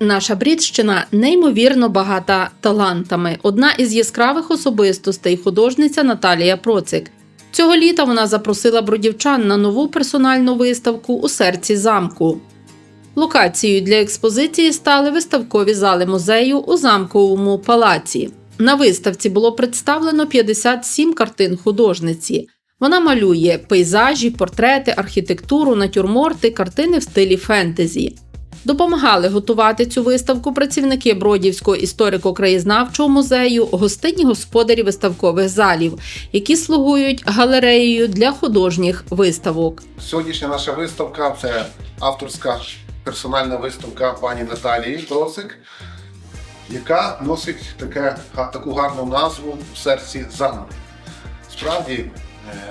Наша Брідщина неймовірно багата талантами. Одна із яскравих особистостей художниця Наталія Процик. Цього літа вона запросила бродівчан на нову персональну виставку у серці замку. Локацією для експозиції стали виставкові зали музею у замковому палаці. На виставці було представлено 57 картин художниці. Вона малює пейзажі, портрети, архітектуру, натюрморти, картини в стилі фентезі. Допомагали готувати цю виставку працівники Бродівського історико-краєзнавчого музею, гостинні господарі виставкових залів, які слугують галереєю для художніх виставок. Сьогоднішня наша виставка це авторська персональна виставка пані Наталії Процик, яка носить таке, таку гарну назву в серці замку. Справді, е,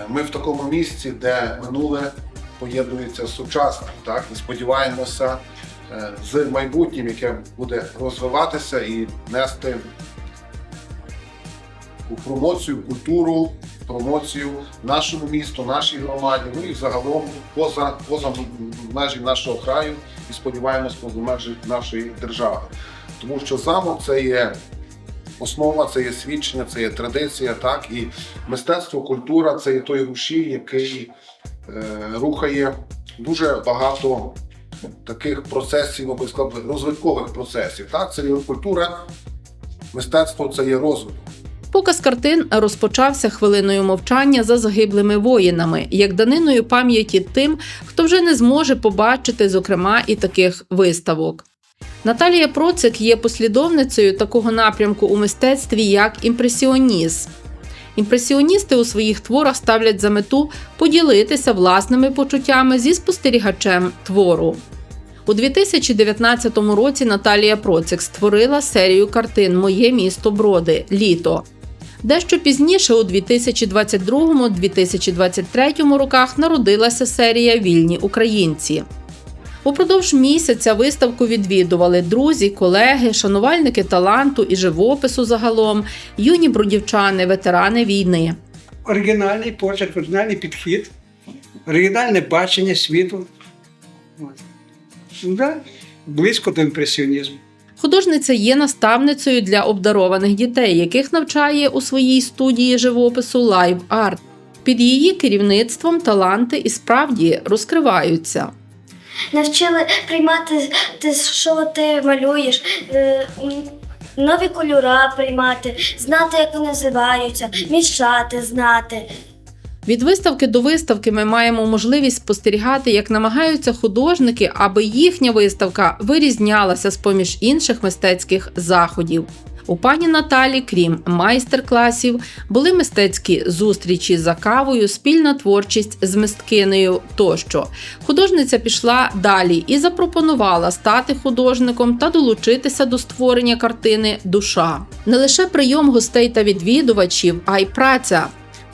ми в такому місці, де минуле поєднується з сучасним, так? і сподіваємося з майбутнім, яке буде розвиватися і нести у промоцію, культуру, промоцію нашому місту, нашій громаді, ну і загалом поза, поза межі нашого краю і сподіваємось поза межі нашої держави. Тому що замок це є основа, це є свідчення, це є традиція, так і мистецтво, культура це є той рушій, який е, рухає дуже багато таких процесів, або сказав, розвиткових процесів. Так, це є культура, мистецтво це є розвиток. Показ картин розпочався хвилиною мовчання за загиблими воїнами, як даниною пам'яті тим, хто вже не зможе побачити, зокрема, і таких виставок. Наталія Процик є послідовницею такого напрямку у мистецтві, як імпресіонізм. Імпресіоністи у своїх творах ставлять за мету поділитися власними почуттями зі спостерігачем твору. У 2019 році Наталія Процик створила серію картин Моє місто Броди Літо. Дещо пізніше, у 2022-2023 роках, народилася серія Вільні українці. Упродовж місяця виставку відвідували друзі, колеги, шанувальники таланту і живопису загалом, юні бродівчани, ветерани війни. оригінальний почерк, оригінальний підхід, оригінальне бачення світу. Да, близько до імпресіонізму. Художниця є наставницею для обдарованих дітей, яких навчає у своїй студії живопису Live Art. Під її керівництвом таланти і справді розкриваються. Навчили приймати те, що ти малюєш, е, нові кольора приймати, знати, як вони називаються, мішати, знати. Від виставки до виставки ми маємо можливість спостерігати, як намагаються художники, аби їхня виставка вирізнялася з поміж інших мистецьких заходів. У пані Наталі, крім майстер-класів, були мистецькі зустрічі за кавою, спільна творчість з мисткинею тощо. Художниця пішла далі і запропонувала стати художником та долучитися до створення картини Душа. Не лише прийом гостей та відвідувачів, а й праця.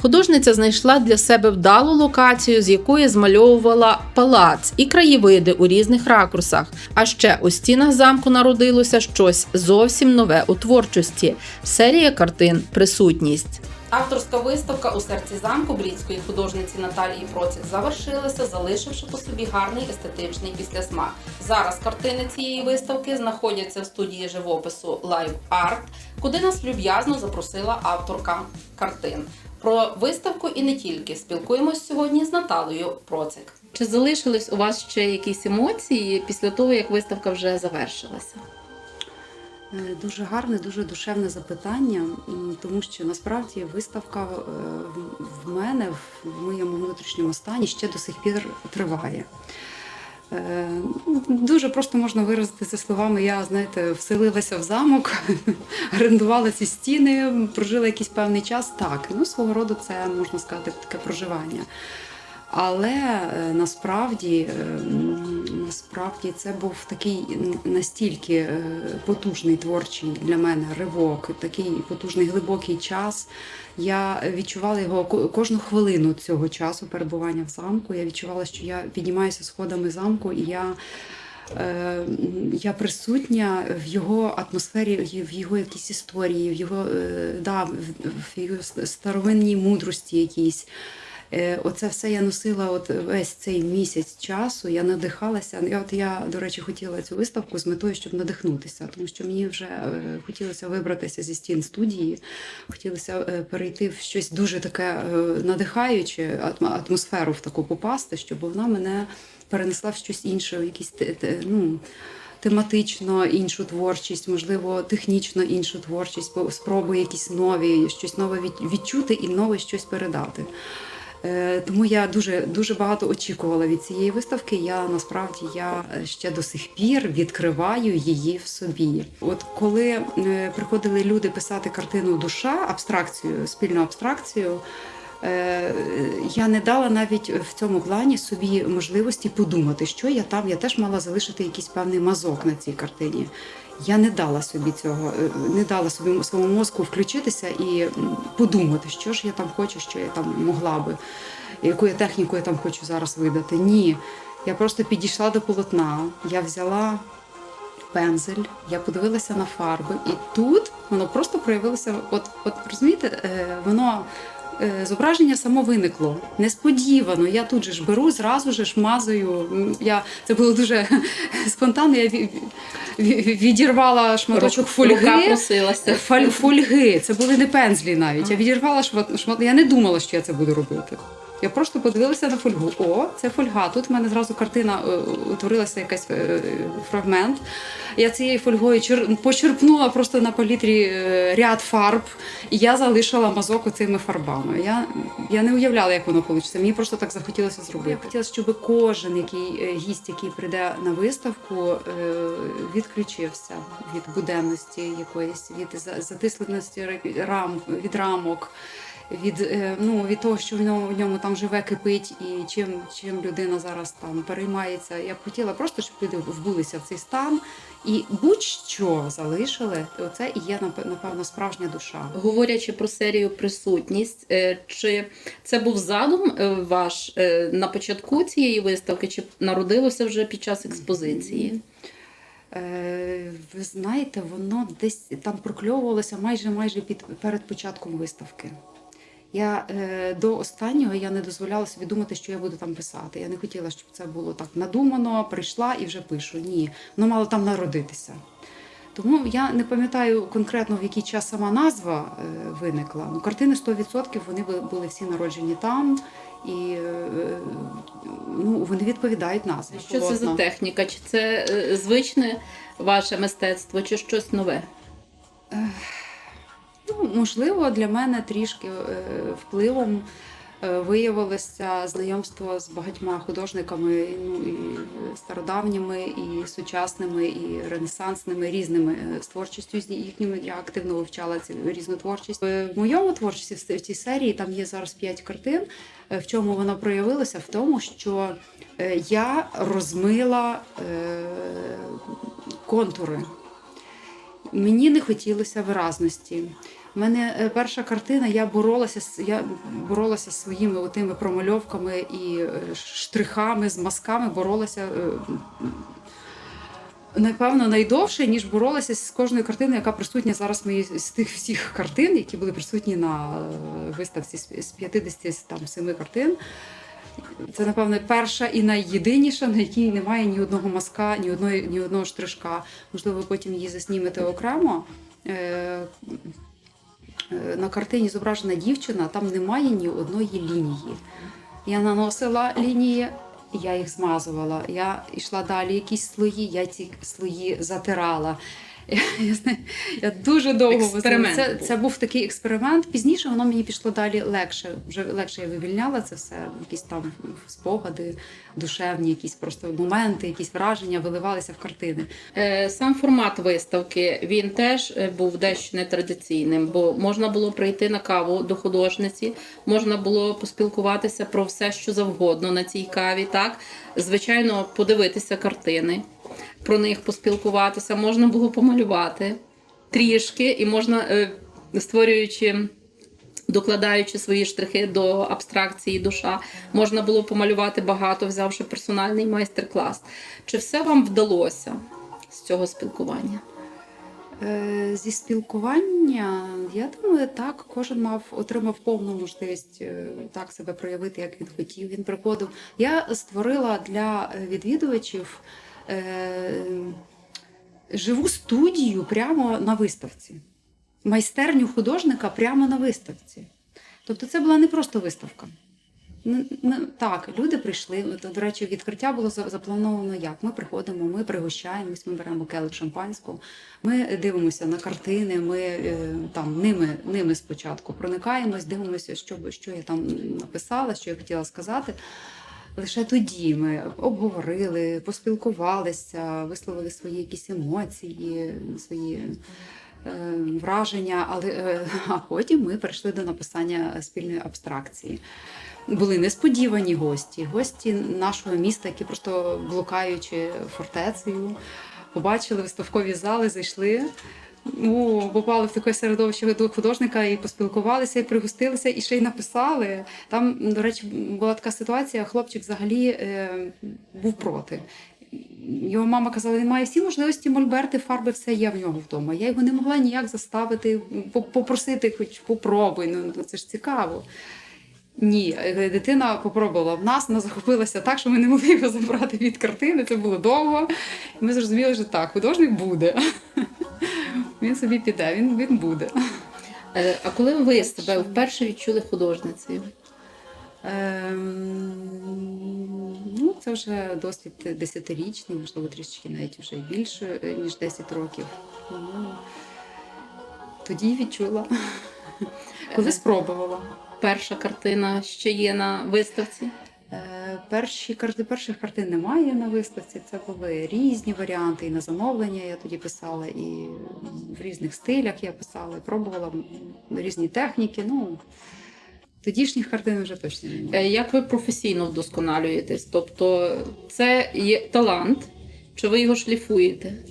Художниця знайшла для себе вдалу локацію, з якої змальовувала палац і краєвиди у різних ракурсах. А ще у стінах замку народилося щось зовсім нове у творчості серія картин Присутність. Авторська виставка у серці замку брідської художниці Наталії Процик завершилася, залишивши по собі гарний естетичний післясмак. Зараз картини цієї виставки знаходяться в студії живопису Live Art, куди нас люб'язно запросила авторка картин. Про виставку і не тільки спілкуємось сьогодні з Наталею Процик. Чи залишились у вас ще якісь емоції після того, як виставка вже завершилася? Е, Дуже гарне, дуже душевне запитання, тому що насправді виставка е, в мене в моєму внутрішньому стані ще до сих пір триває. Е, Дуже просто можна виразити це словами. Я, знаєте, вселилася в замок, орендувала ці стіни, прожила якийсь певний час. Так, ну свого роду це можна сказати таке проживання. Але е, насправді, е, насправді це був такий настільки е, потужний творчий для мене ривок, такий потужний глибокий час. Я відчувала його кожну хвилину цього часу перебування в замку. Я відчувала, що я піднімаюся сходами замку, і я. Я присутня в його атмосфері, в його якійсь історії, в його, да, в його старовинній мудрості якійсь. Е, Оце все я носила от весь цей місяць часу. Я надихалася. Я от я, до речі, хотіла цю виставку з метою, щоб надихнутися, тому що мені вже е, хотілося вибратися зі стін студії, хотілося е, перейти в щось дуже таке надихаюче, атм- атмосферу в таку попасти, щоб вона мене перенесла в щось інше, в якісь ну, тематично іншу творчість, можливо, технічно іншу творчість, спроби якісь нові, щось нове відчути і нове щось передати. Е, Тому я дуже дуже багато очікувала від цієї виставки. Я насправді я е, ще до сих пір відкриваю її в собі. От коли е, приходили люди писати картину душа, абстракцію, спільну абстракцію. Я не дала навіть в цьому плані собі можливості подумати, що я там. Я теж мала залишити якийсь певний мазок на цій картині. Я не дала собі цього, е, не дала собі своєму мозку включитися і подумати, що ж я там хочу, що я там могла би, яку я техніку я там хочу зараз видати. Ні. Я просто підійшла до полотна, я взяла пензель, я подивилася на фарби, і тут воно просто проявилося. От, от розумієте, е, воно. Е, Зображення само виникло несподівано. Я тут же ж беру, зразу же ж мазаю. Я це було дуже спонтанно. Я ві- ві- відірвала шматочок фольги. Фольги. Це були не пензлі навіть. Я відірвала шмат, шмат. Я не думала, що я це буду робити. Я просто подивилася на фольгу. О, це фольга. Тут в мене зразу картина е, утворилася якийсь е, фрагмент. Я цією фольгою чер... почерпнула просто на палітрі е, ряд фарб, і я залишила мазок оцими фарбами. Я, я не уявляла, як воно вийде. Мені просто так захотілося зробити. Я хотіла, щоб кожен який гість, який прийде на виставку, відключився від буденності якоїсь, від за- затисленості рам, від рамок. Від, ну, від того, що в ньому, в ньому там живе, кипить, і чим, чим людина зараз там переймається. Я б хотіла просто, щоб люди вбулися в цей стан і будь-що залишили. Оце і є напе- напевно справжня душа. Говорячи про серію присутність, е, чи це був задум е, ваш е, на початку цієї виставки, чи народилося вже під час експозиції? Ви знаєте, воно десь там прокльовувалося майже майже під перед початком виставки. Я е, до останнього я не дозволяла собі думати, що я буду там писати. Я не хотіла, щоб це було так надумано, прийшла і вже пишу. Ні, воно мало там народитися. Тому я не пам'ятаю конкретно в який час сама назва е, виникла. Ну, картини 100% вони були всі народжені там, і е, ну, вони відповідають назві. Що це за техніка? Чи це е, звичне ваше мистецтво, чи щось нове? Ну, можливо, для мене трішки е, впливом е, виявилося знайомство з багатьма художниками, ну і стародавніми, і сучасними, і ренесансними, різними е, з творчістю їхніми. Я активно вивчала цю різну творчість. Е, В моєму творчості в цій серії там є зараз п'ять картин. Е, В чому воно проявилося? В тому, що е, я розмила е, контури. Мені не хотілося виразності. У мене е, перша картина, я боролася я боролася з своїми отими промальовками і е, штрихами, з мазками, боролася. е, Напевно, найдовше, ніж боролася з кожною картиною, яка присутня зараз в моїй з тих всіх картин, які були присутні на виставці з 57 картин. Це, напевно, перша і найєдиніша, на якій немає ні одного мазка, ні одної, ні одного штришка. Можливо, ви потім її заснімете окремо. Е, На картині зображена дівчина, там немає ні одної лінії. Я наносила лінії, я їх змазувала. Я йшла далі якісь слої, я ці слої затирала. Я, я, знаю, я дуже довго Експеримент це, це був такий експеримент. Пізніше воно мені пішло далі легше. Вже легше я вивільняла це все, якісь там спогади, душевні, якісь просто моменти, якісь враження виливалися в картини. Е, Сам формат виставки він теж е, був дещо нетрадиційним, бо можна було прийти на каву до художниці, можна було поспілкуватися про все, що завгодно на цій каві. Так, звичайно, подивитися картини, про них поспілкуватися, можна було помалювати трішки, і можна, е, створюючи. Докладаючи свої штрихи до абстракції душа, можна було помалювати багато, взявши персональний майстер-клас. Чи все вам вдалося з цього спілкування? Е, Зі спілкування, я думаю, так, кожен мав отримав повну можливість е, так себе проявити, як він хотів. Він приходив. Я створила для відвідувачів живу студію прямо на виставці, майстерню художника прямо на виставці. Тобто це була не просто виставка. Так, люди прийшли. До речі, відкриття було заплановано як? Ми приходимо, ми пригощаємось, ми беремо келих шампанського, ми дивимося на картини, ми е, там ними, ними спочатку проникаємось, дивимося, що, що я там написала, що я хотіла сказати. Лише тоді ми обговорили, поспілкувалися, висловили свої якісь емоції, свої е, враження, але е, а потім ми перейшли до написання спільної абстракції. Були несподівані гості, гості нашого міста, які просто блукаючи фортецею, побачили виставкові зали, зайшли. Ну, попали в таке середовище до художника і поспілкувалися, і пригостилися, і ще й написали. Там, до речі, була така ситуація, хлопчик взагалі е, був проти. Його мама казала, він має всі можливості мольберти, фарби, все є в нього вдома. Я його не могла ніяк заставити, попросити, хоч попробуй, ну це ж цікаво. Ні, е, дитина попробувала в нас, вона захопилася так, що ми не могли його забрати від картини. Це було довго. Ми зрозуміли, що так, художник буде. Він собі піде, він, він буде. Е, А коли ви себе вперше відчули художницею? Ем, ну, це вже досвід десятирічний, можливо, трішечки навіть вже більше, е, ніж 10 років. Ну, тоді відчула, коли спробувала. Перша картина ще є на виставці. Е, Перші перших картин немає на виставці. Це були різні варіанти. І на замовлення я тоді писала, і в різних стилях я писала, і пробувала різні техніки. Ну, тодішніх картин вже точно немає. Е, Як ви професійно вдосконалюєтесь? Тобто це є талант, чи ви його шліфуєте? Е,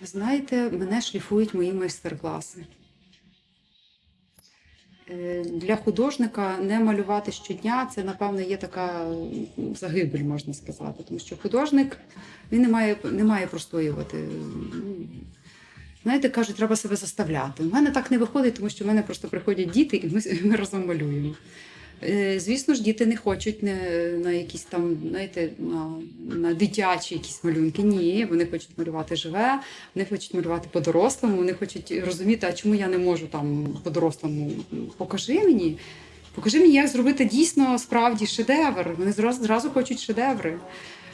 Ви знаєте, мене шліфують мої майстер-класи. Е, Для художника не малювати щодня це, напевно, є така загибель, можна сказати. Тому що художник він не має, не має простоювати. Знаєте, кажуть, треба себе заставляти. У мене так не виходить, тому що в мене просто приходять діти, і ми, ми разом малюємо. Е, Звісно ж, діти не хочуть не, на якісь там, знаєте, на, на дитячі якісь малюнки. Ні, вони хочуть малювати живе, вони хочуть малювати по-дорослому, вони хочуть розуміти, а чому я не можу там по-дорослому. Покажи мені. Покажи мені, як зробити дійсно справді шедевр. Вони зразу, зразу хочуть шедеври.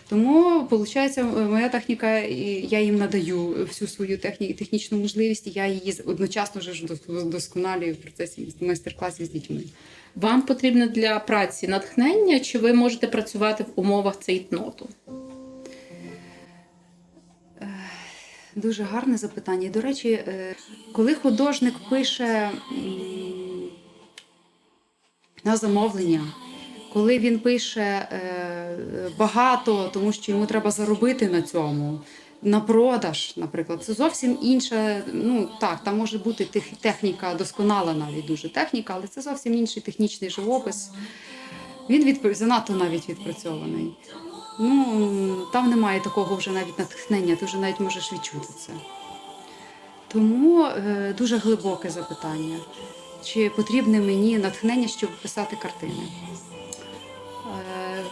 Тому, виходить, моя техніка, я їм надаю всю свою техні, технічну можливість, я її одночасно вже ж вдосконалюю в процесі майстер-класів з дітьми. Вам потрібно для праці натхнення, чи ви можете працювати в умовах цейтноту? Дуже гарне запитання. До речі, е, коли художник пише на замовлення, коли він пише е, багато, тому що йому треба заробити на цьому. На продаж, наприклад, це зовсім інша. Ну так, там може бути техніка досконала, навіть дуже техніка, але це зовсім інший технічний живопис. Він відп... занадто навіть відпрацьований. Ну, там немає такого вже навіть натхнення, ти вже навіть можеш відчути це. Тому е, дуже глибоке запитання. Чи потрібне мені натхнення, щоб писати картини? Е,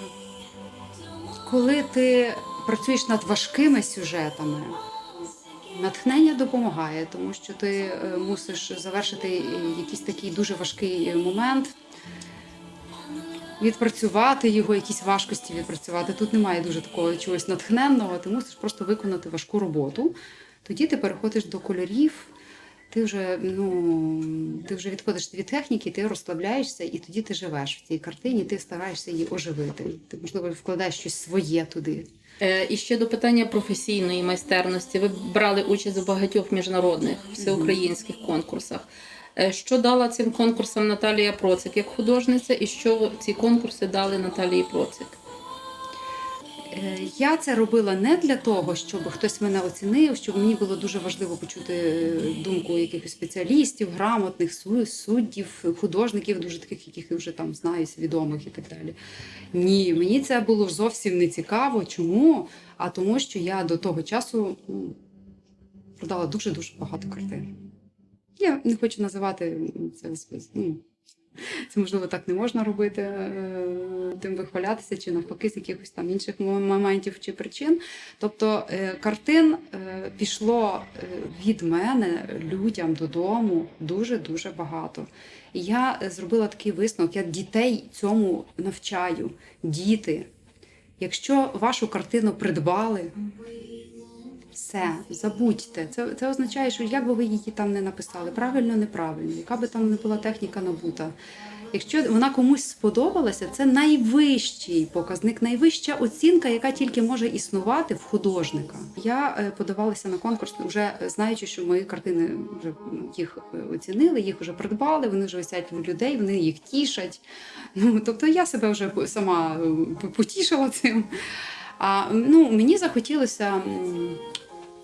коли ти працюєш над важкими сюжетами, натхнення допомагає, тому що ти е, мусиш завершити якийсь такий дуже важкий е, момент, відпрацювати його, якісь важкості відпрацювати. Тут немає дуже такого чогось натхненного, ти мусиш просто виконати важку роботу. Тоді ти переходиш до кольорів, ти вже, ну, ти вже відходиш від техніки, ти розслабляєшся, і тоді ти живеш в цій картині, ти стараєшся її оживити. Ти, можливо, вкладаєш щось своє туди. Е, І ще до питання професійної майстерності. Ви брали участь у багатьох міжнародних всеукраїнських конкурсах. Е, Що дала цим конкурсам Наталія Процик як художниця, і що ці конкурси дали Наталії Процик? Я це робила не для того, щоб хтось мене оцінив, щоб мені було дуже важливо почути е, думку якихось спеціалістів, грамотних суддів, художників, дуже таких, яких я вже там знаю, відомих і так далі. Ні, мені це було зовсім не цікаво. Чому? А тому, що я до того часу продала дуже-дуже багато картин. Я не хочу називати це, ну, це можливо так не можна робити, е, тим вихвалятися, чи навпаки, з якихось там інших моментів чи причин. Тобто е, картин е, пішло від мене людям додому дуже-дуже багато. І я зробила такий висновок, я дітей цьому навчаю. Діти, якщо вашу картину придбали, все, забудьте. Це, це означає, що як би ви її там не написали, правильно, неправильно, яка би там не була техніка набута. Якщо вона комусь сподобалася, це найвищий показник, найвища оцінка, яка тільки може існувати в художника. Я е, подавалася на конкурс, вже знаючи, що мої картини вже їх е, оцінили, їх вже придбали, вони вже висять в людей, вони їх тішать. Ну тобто я себе вже сама е, потішила цим. А ну, мені захотілося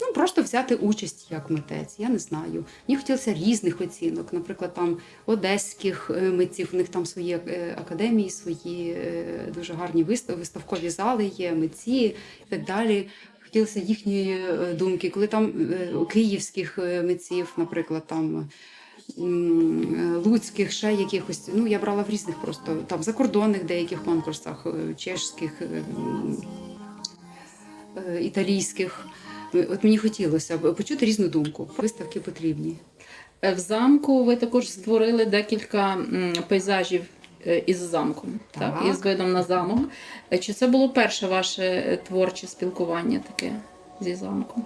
ну, просто взяти участь як митець. Я не знаю. Мені хотілося різних оцінок, наприклад, там одеських е, митців, у них там свої е, академії, свої е, дуже гарні виставкові зали є, митці і так далі. Хотілося їхньої думки, коли там київських митців, наприклад, там. Луцьких, ще якихось, ну я брала в різних просто там закордонних деяких конкурсах, чешських, е, м, е, італійських. От мені хотілося б почути різну думку. Виставки потрібні. Е, В замку ви також створили декілька пейзажів е, із замком, так. Так. із видом на замок. Е, Чи це було перше ваше творче спілкування таке зі замком?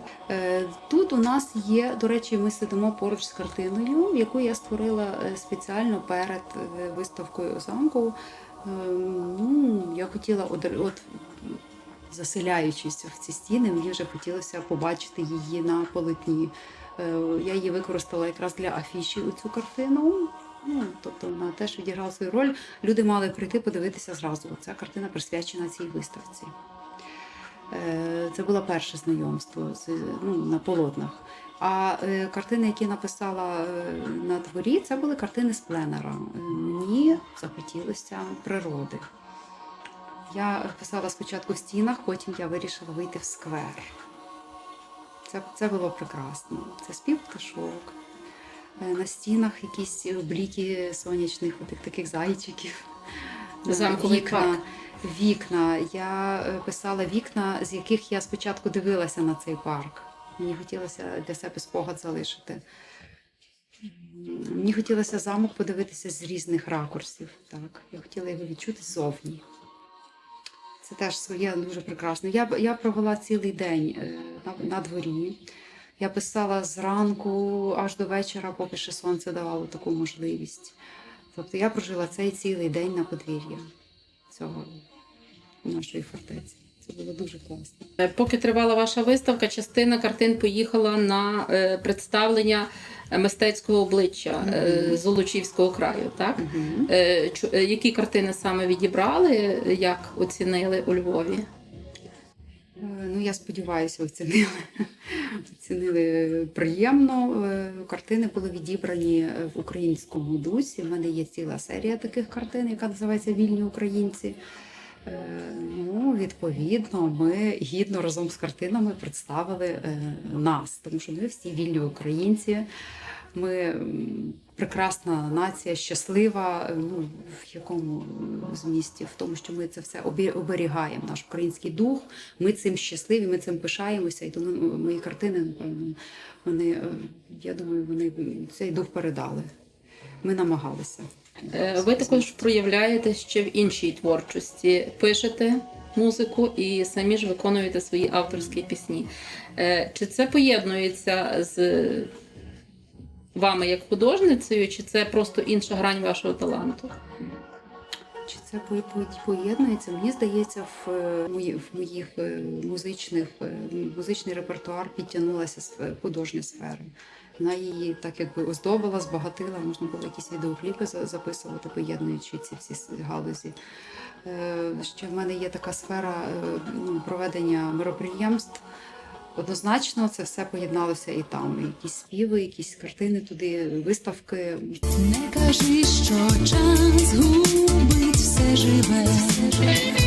Тут у нас є, до речі, ми сидимо поруч з картиною, яку я створила спеціально перед виставкою замку. Е, Ну, я хотіла, от, от заселяючись в ці стіни, мені вже хотілося побачити її на полотні. Е, Я її використала якраз для афіші у цю картину. Ну, тобто вона теж відіграла свою роль. Люди мали прийти подивитися зразу. Ця картина присвячена цій виставці. Е, Це було перше знайомство ну, на полотнах. А е, картини, які написала на дворі, це були картини з пленера. Мені захотілося природи. Я писала спочатку в стінах, потім я вирішила вийти в сквер. Це, це було прекрасно. Це спів пташок. Е, На стінах якісь бліки сонячних, отих таких зайчиків. Е, Замковий вікна. парк. Вікна. Я е, писала вікна, з яких я спочатку дивилася на цей парк. Мені хотілося для себе спогад залишити. Мені хотілося замок подивитися з різних ракурсів. Так. Я хотіла його відчути ззовні. Це теж своє дуже прекрасно. Я, я провела цілий день е, на, на дворі. Я писала зранку аж до вечора, поки ще сонце давало таку можливість. Тобто я прожила цей цілий день на подвір'я цього нашої фортеці. Це було дуже класно. Е, Поки тривала ваша виставка, частина картин поїхала на е, представлення мистецького обличчя е, Мгм. Золочівського краю. Так? Чу- е, Які картини саме відібрали, як оцінили у Львові? Ну, я сподіваюся, оцінили. оцінили приємно. Картини були відібрані в українському дусі. У мене є ціла серія таких картин, яка називається Вільні українці. Е, Ну, відповідно, ми гідно разом з картинами представили е, нас, тому що ми всі вільні українці. Ми прекрасна нація, щаслива. е, Ну, в якому змісті? В тому, що ми це все оберігаємо, наш український дух. Ми цим щасливі, ми цим пишаємося. І тому мої картини, вони, я думаю, вони цей дух передали. Ми намагалися. Е, Ви також проявляєте ще в іншій творчості. Пишете музику і самі ж виконуєте свої авторські пісні. Е, Чи це поєднується з вами як художницею, чи це просто інша грань вашого таланту? Чи це по- по- поєднується? Мені здається, в, е, мої- в моїх музичних музичний репертуар підтягнулася сф- художня сфера. Вона її так якби оздобила, збагатила, можна було якісь відеокліпи записувати, поєднуючи ці всі галузі. Е, Ще в мене є така сфера е, ну, проведення мероприємств. Однозначно, це все поєдналося і там. Якісь співи, якісь картини туди, виставки. Не кажи, що час губить все живе. Не кажи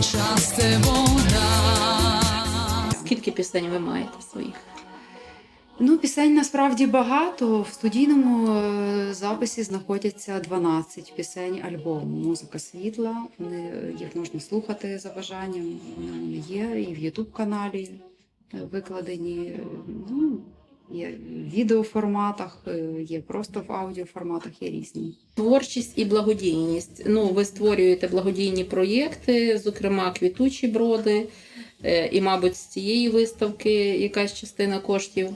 щасти вода. Скільки пісень ви маєте своїх? Ну, пісень насправді багато. В студійному е, записі знаходяться 12 пісень альбому. Музика світла. Вони їх можна слухати за бажанням. Вони є і в Ютуб каналі е, викладені. Е, ну, є в відеоформатах, е, є просто в аудіоформатах, є різні. Творчість і благодійність. Ну, ви створюєте благодійні проєкти, зокрема квітучі броди, е, і, мабуть, з цієї виставки якась частина коштів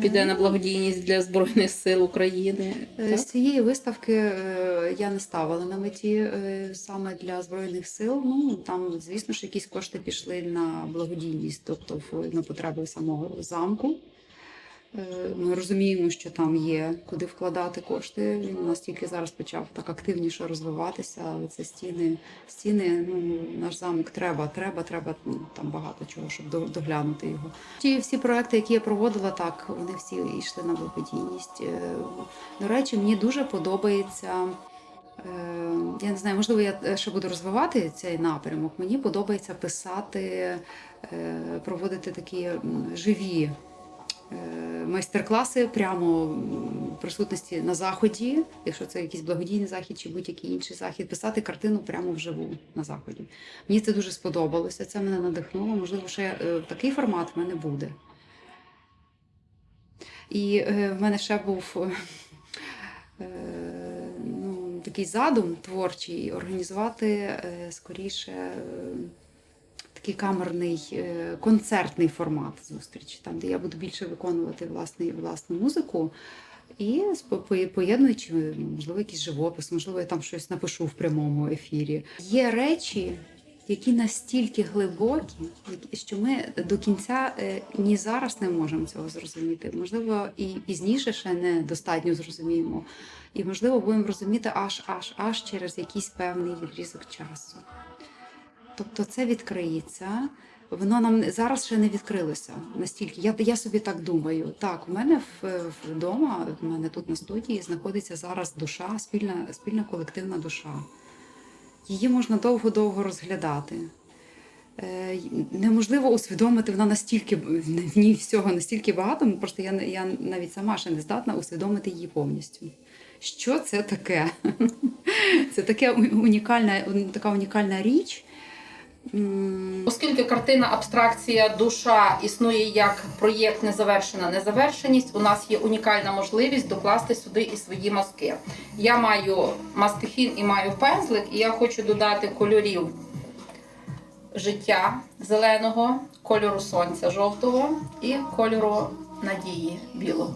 піде на благодійність для Збройних сил України. Е, Так? З цієї виставки е, я не ставила на меті е, саме для збройних сил. Ну там, звісно ж, якісь кошти пішли на благодійність, тобто на потреби самого замку. Е, Ми розуміємо, що там є куди вкладати кошти. Він настільки зараз почав так активніше розвиватися. Але це стіни, стіни. Ну наш замок треба, треба, треба ну, там багато чого, щоб доглянути його. Ті всі проекти, які я проводила, так вони всі йшли на благодійність. Е, До речі, мені дуже подобається. е, Я не знаю, можливо, я ще буду розвивати цей напрямок. Мені подобається писати, проводити такі живі майстер-класи прямо в присутності на заході, якщо це якийсь благодійний захід чи будь-який інший захід, писати картину прямо вживу на заході. Мені це дуже сподобалося, це мене надихнуло. Можливо, ще е, такий формат в мене буде. І е, в мене ще був е, ну, такий задум творчий організувати е, скоріше. Такий камерний е, концертний формат зустрічі, там де я буду більше виконувати власне, власну музику і поєднуючи, можливо, якийсь живопис, можливо, я там щось напишу в прямому ефірі. Є речі, які настільки глибокі, що ми до кінця е, ні зараз не можемо цього зрозуміти. Можливо, і пізніше ще не достатньо зрозуміємо. І можливо, будемо розуміти аж аж аж через якийсь певний відрізок часу. Тобто це відкриється. Воно нам зараз ще не відкрилося настільки. Я, я собі так думаю. Так, у мене вдома, в мене тут на студії знаходиться зараз душа, спільна, спільна колективна душа. Її можна довго-довго розглядати. Е, Неможливо усвідомити, вона настільки в ній всього настільки багато, просто я, я навіть сама ще не здатна усвідомити її повністю. Що це таке? Це таке унікальна, така унікальна річ. Оскільки картина абстракція душа існує як проєкт незавершена незавершеність, у нас є унікальна можливість докласти сюди і свої маски. Я маю мастихін і маю пензлик, і я хочу додати кольорів життя зеленого, кольору сонця жовтого і кольору надії білого.